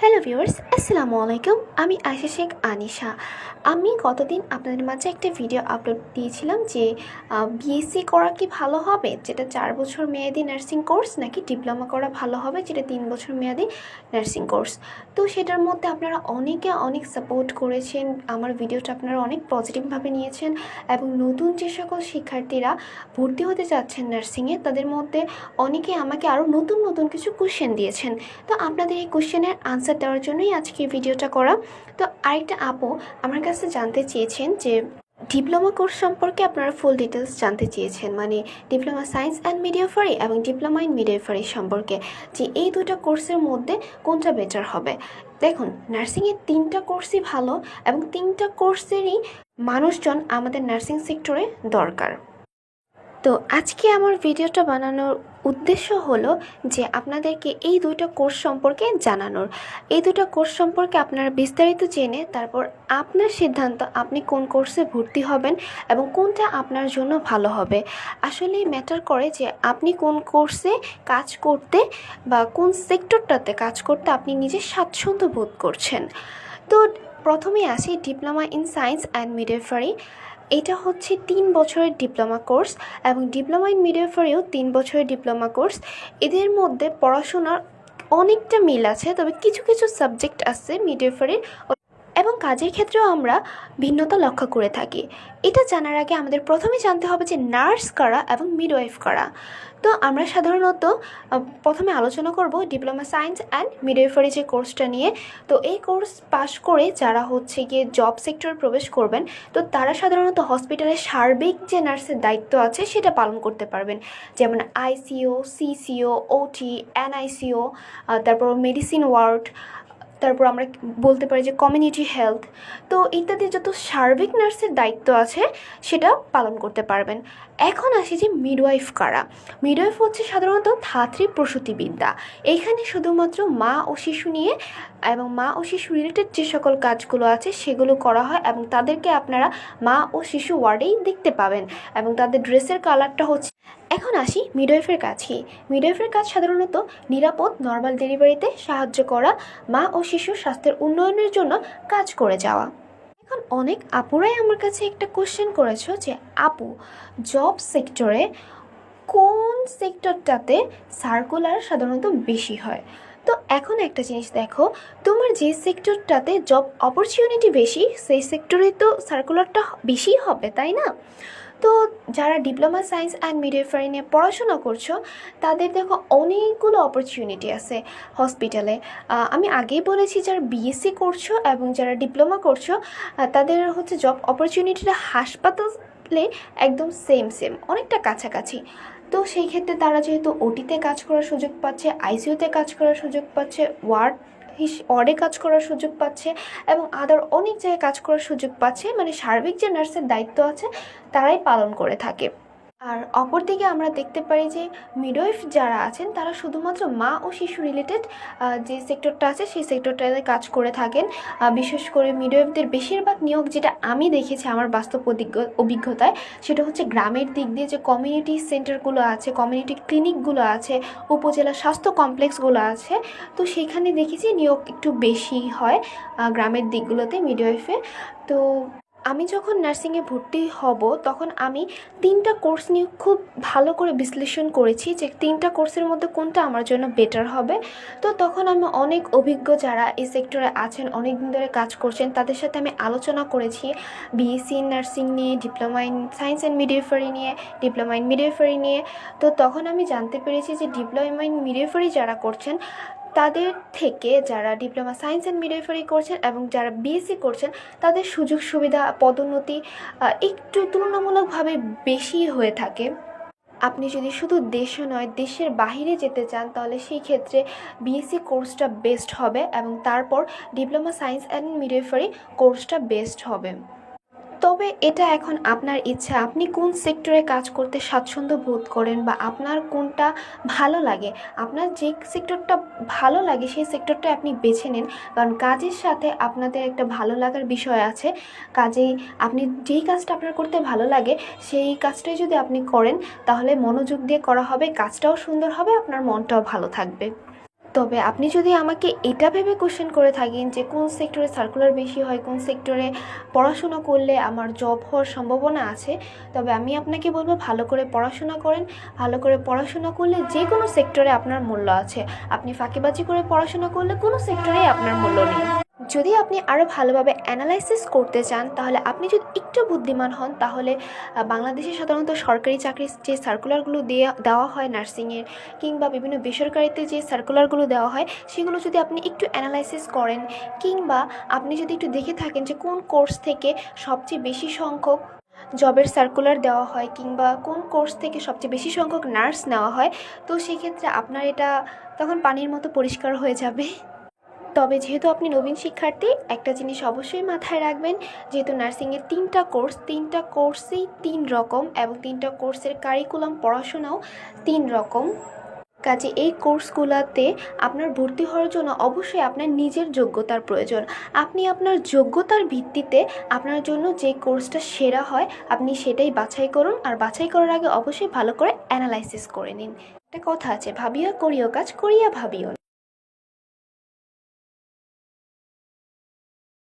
Hello viewers আসসালামু আলাইকুম আমি আশা শেখ, আনিশা। আমি গতদিন আপনাদের মাঝে একটা ভিডিও আপলোড দিয়েছিলাম যে বিএসসি করা কি ভালো হবে? যেটা চার বছর মেয়াদি নার্সিং কোর্স নাকি ডিপ্লোমা করা ভালো হবে? যেটা তিন বছর মেয়াদি নার্সিং কোর্স তো সেটার মধ্যে আপনারা অনেকে অনেক সাপোর্ট করেছেন। আমার ভিডিওটা আপনারা অনেক পজিটিভভাবে নিয়েছেন এবং নতুন যে সকল শিক্ষার্থীরা ভর্তি হতে চাচ্ছেন নার্সিংয়ে তাদের মধ্যে অনেকে আমাকে আরও নতুন নতুন কিছু কোশ্চেন দিয়েছেন। তো আপনাদের এই কোশ্চেনের আনসার দেওয়ার জন্যই আজকে ভিডিওটা করা। তো আরেকটা আপু আমার কাছে জানতে চেয়েছেন যে ডিপ্লোমা কোর্স সম্পর্কে আপনারা ফুল ডিটেলস জানতে চেয়েছেন মানে ডিপ্লোমা সায়েন্স অ্যান্ড মিডিওফারি এবং ডিপ্লোমা ইন মিডিওফারি সম্পর্কে, যে এই দুটো কোর্সের মধ্যে কোনটা বেটার হবে? দেখুন নার্সিংয়ের তিনটা কোর্সই ভালো এবং তিনটা কোর্সেরই মানুষজন আমাদের নার্সিং সেক্টরে দরকার। তো আজকে আমার ভিডিওটা বানানোর উদ্দেশ্য হলো যে আপনাদেরকে এই দুইটা কোর্স সম্পর্কে জানানোর। এই দুটো কোর্স সম্পর্কে আপনারা বিস্তারিত জেনে তারপর আপনার সিদ্ধান্ত আপনি কোন কোর্সে ভর্তি হবেন এবং কোনটা আপনার জন্য ভালো হবে। আসলে ম্যাটার করে যে আপনি কোন কোর্সে কাজ করতে বা কোন সেক্টরটাতে কাজ করতে আপনি নিজে স্বাচ্ছন্দ্য বোধ করছেন। তো প্রথমে আসি diploma in science and midwifery এটা হচ্ছে তিন বছরের ডিপ্লোমা কোর্স এবং ডিপ্লোমা ইন মিডওয়াইফারিও তিন বছরের ডিপ্লোমা কোর্স। এদের মধ্যে পড়াশোনার অনেকটা মিল আছে, তবে কিছু কিছু সাবজেক্ট আছে মিডওয়াইফারির এবং কাজের ক্ষেত্রেও আমরা ভিন্নতা লক্ষ্য করে থাকি। এটা জানার আগে আমাদের প্রথমে জানতে হবে যে নার্স কারা এবং মিডওয়াইফ কারা। তো আমরা সাধারণত প্রথমে আলোচনা করব ডিপ্লোমা সায়েন্স অ্যান্ড মিডওয়াইফারি যে কোর্সটা নিয়ে। তো এই কোর্স পাশ করে যারা হচ্ছে গিয়ে জব সেক্টরে প্রবেশ করবেন, তো তারা সাধারণত হসপিটালের সার্বিক যে নার্সের দায়িত্ব আছে সেটা পালন করতে পারবেন। যেমন আইসিও সিসিও ওটি এনআইসিও তারপর মেডিসিন ওয়ার্ড তারপর আমরা বলতে পারি যে কমিউনিটি হেলথ তো ইত্যাদি যত সার্বিক নার্সের দায়িত্ব আছে, সেটা পালন করতে পারবেন। এখন আসি যে মিডওয়াইফ কারা। মিডওয়াইফ হচ্ছে সাধারণত ধাত্রী প্রসূতিবিদ্যা। এখানে শুধুমাত্র মা ও শিশু নিয়ে এবং মা ও শিশু রিলেটেড যে সকল কাজগুলো আছে, সেগুলো করা হয় এবং তাদেরকে আপনারা মা ও শিশু ওয়ার্ডেই দেখতে পাবেন। এবং তাদের ড্রেসের কালারটা হচ্ছে এখন আসি মিডওয়াইফের কাজ কি মিডওয়াইফের কাজ সাধারণত নিরাপদ নর্মাল ডেলিভারিতে সাহায্য করা, মা ও শিশুর স্বাস্থ্যের উন্নয়নের জন্য কাজ করে যাওয়া। এখন অনেক আপুরাই আমার কাছে একটা কোশ্চেন করেছ যে, আপু জব সেক্টরে কোন সেক্টরটাতে সার্কুলার সাধারণত বেশি হয়? তো এখন একটা জিনিস দেখো, তোমার যে সেক্টরটাতে জব অপরচুনিটি বেশি, সেই সেক্টরে তো সার্কুলারটা বেশি হবে, তাই না? তো যারা ডিপ্লোমা সায়েন্স অ্যান্ড মিডওয়াইফারি নিয়ে পড়াশোনা করছ, তাদের দেখো অনেকগুলো অপরচুনিটি আছে হসপিটালে আমি আগেই বলেছি যারা বিএসসি করছ এবং যারা ডিপ্লোমা করছ তাদের হচ্ছে জব অপরচুনিটিটা হাসপাতালে একদম সেম সেম অনেকটা কাছাকাছি। তো সেই ক্ষেত্রে তারা যেহেতু ওটিতে কাজ করার সুযোগ পাচ্ছে আইসিইউতে কাজ করার সুযোগ পাচ্ছে ওয়ার্ড ওয়ার্ডে কাজ করার সুযোগ পাচ্ছে এবং আদার অনেক জায়গায় কাজ করার সুযোগ পাচ্ছে। মানে সার্বিক যে নার্সের দায়িত্ব আছে, তারাই পালন করে থাকে। আর অপরদিকে আমরা দেখতে পারি যে মিডওয়াইফ যারা আছেন, তারা শুধুমাত্র মা ও শিশু রিলেটেড যে সেক্টরটা আছে, সেই সেক্টরটাতে কাজ করে থাকেন। বিশেষ করে মিডওয়াইফদের বেশিরভাগ নিয়োগ যেটা আমি দেখেছি আমার বাস্তব অভিজ্ঞ- অভিজ্ঞতায়, সেটা হচ্ছে গ্রামের দিক দিয়ে যে কমিউনিটি সেন্টারগুলো আছে কমিউনিটি ক্লিনিকগুলো আছে, উপজেলা স্বাস্থ্য কমপ্লেক্সগুলো আছে, তো সেখানে দেখেছি নিয়োগ একটু বেশি হয় গ্রামের দিকগুলোতে মিডওয়াইফে তো আমি যখন নার্সিংয়ে ভর্তি হব, তখন আমি তিনটা কোর্স নিয়ে খুব ভালো করে বিশ্লেষণ করেছি যে তিনটা কোর্সের মধ্যে কোনটা আমার জন্য বেটার হবে। তো তখন আমি অনেক অভিজ্ঞ যারা এই সেক্টরে আছেন অনেক দিন ধরে কাজ করছেন, তাদের সাথে আমি আলোচনা করেছি। বিএসসি ইন নার্সিং নিয়ে diploma in science and midwifery নিয়ে ডিপ্লোমা ইন মিডওয়াইফারি নিয়ে। তো তখন আমি জানতে পেরেছি যে ডিপ্লোমা ইন মিডওয়াইফারি যারা করছেন তাদের থেকে যারা ডিপ্লোমা সায়েন্স অ্যান্ড মিডওয়াইফারি করছেন এবং যারা বিএসসি করছেন, তাদের সুযোগ সুবিধা, পদোন্নতি একটু তুলনামূলকভাবে বেশি হয়ে থাকে। আপনি যদি শুধু দেশে নয়, দেশের বাইরে যেতে চান, তাহলে সেই ক্ষেত্রে বিএসসি কোর্সটা বেস্ট হবে এবং তারপর ডিপ্লোমা সায়েন্স অ্যান্ড মিডওয়াইফারি কোর্সটা বেস্ট হবে। তবে এটা এখন আপনার ইচ্ছা। আপনি কোন সেক্টরে কাজ করতে স্বাচ্ছন্দ্য বোধ করেন বা আপনার কোনটা ভালো লাগে? আপনার যে সেক্টরটা ভালো লাগে, সেই সেক্টরটা আপনি বেছে নেন। কারণ কাজের সাথে আপনাদের একটা ভালো লাগার বিষয় আছে। কাজেই আপনি যেই কাজটা আপনার করতে ভালো লাগে, সেই কাজটাই যদি আপনি করেন, তাহলে মনোযোগ দিয়ে করা হবে, কাজটাও সুন্দর হবে, আপনার মনটাও ভালো থাকবে। তবে আপনি যদি আমাকে এটা ভেবে কোশ্চেন করে থাকেন যে কোন সেক্টরে সার্কুলার বেশি হয়, কোন সেক্টরে পড়াশোনা করলে আমার জব হওয়ার সম্ভাবনা আছে, তবে আমি আপনাকে বলব ভালো করে পড়াশোনা করেন। ভালো করে পড়াশোনা করলে যে কোনো সেক্টরে আপনার মূল্য আছে। আপনি ফাঁকিবাজি করে পড়াশোনা করলে কোনো সেক্টরেই আপনার মূল্য নেই। যদি আপনি আরও ভালোভাবে অ্যানালাইসিস করতে চান, তাহলে আপনি যদি একটু বুদ্ধিমান হন, তাহলে বাংলাদেশে সাধারণত সরকারি চাকরির যে সার্কুলারগুলো দিয়ে, দেওয়া হয় নার্সিংয়ের কিংবা বিভিন্ন বেসরকারিতে যে সার্কুলারগুলো দেওয়া হয়, সেগুলো যদি আপনি একটু অ্যানালাইসিস করেন, কিংবা আপনি যদি একটু দেখে থাকেন যে কোন কোর্স থেকে সবচেয়ে বেশি সংখ্যক জবের সার্কুলার দেওয়া হয়, কিংবা কোন কোর্স থেকে সবচেয়ে বেশি সংখ্যক নার্স নেওয়া হয়, তো সেক্ষেত্রে আপনার এটা তখন পানির মতো পরিষ্কার হয়ে যাবে। তবে যেহেতু আপনি নবীন শিক্ষার্থী, একটা জিনিস অবশ্যই মাথায় রাখবেন, যেহেতু নার্সিংয়ের তিনটা কোর্স, তিনটা কোর্সেই তিন রকম এবং তিনটা কোর্সের কারিকুলাম পড়াশোনাও তিন রকম। কাজে এই কোর্সগুলোতে আপনার ভর্তি হওয়ার জন্য অবশ্যই আপনার নিজের যোগ্যতার প্রয়োজন। আপনি আপনার যোগ্যতার ভিত্তিতে আপনার জন্য যে কোর্সটা সেরা হয়, আপনি সেটাই বাছাই করুন আর বাছাই করার আগে অবশ্যই ভালো করে অ্যানালাইসিস করে নিন। একটা কথা আছে, ভাবিয়া করিও কাজ, করিয়া ভাবিও